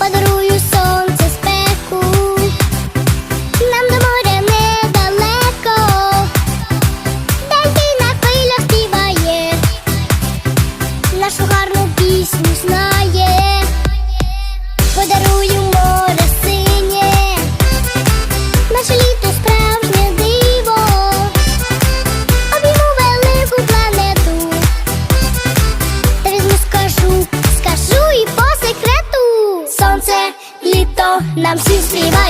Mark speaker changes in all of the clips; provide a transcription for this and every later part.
Speaker 1: подарую. нам всім співають.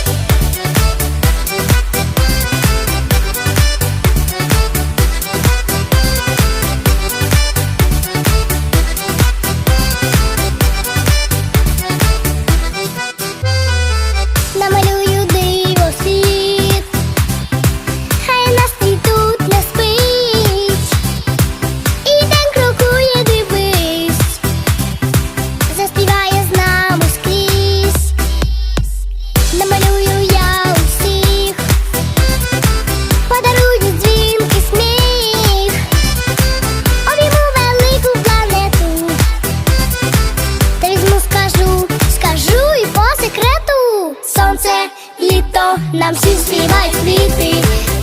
Speaker 1: нам всі співають квіти,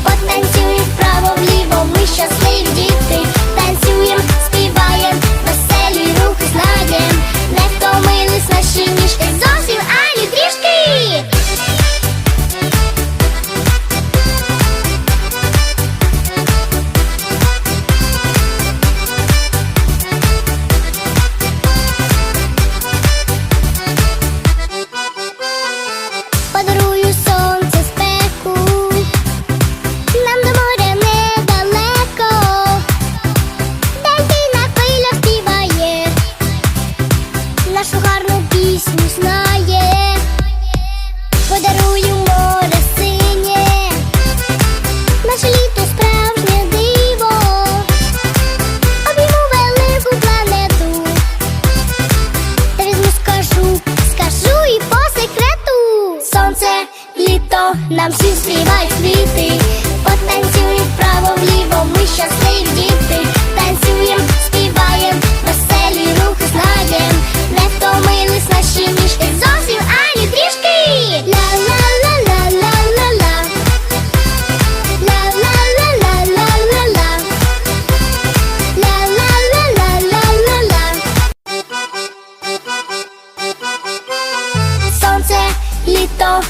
Speaker 1: потанцюй вправо вліво, ми щасливі. нашу гарну пісню знає.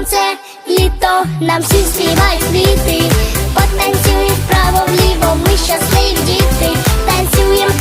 Speaker 1: сонце, літо, нам всі співають квіти, потанцюй вправо вліво, ми щасливі діти, танцюємо.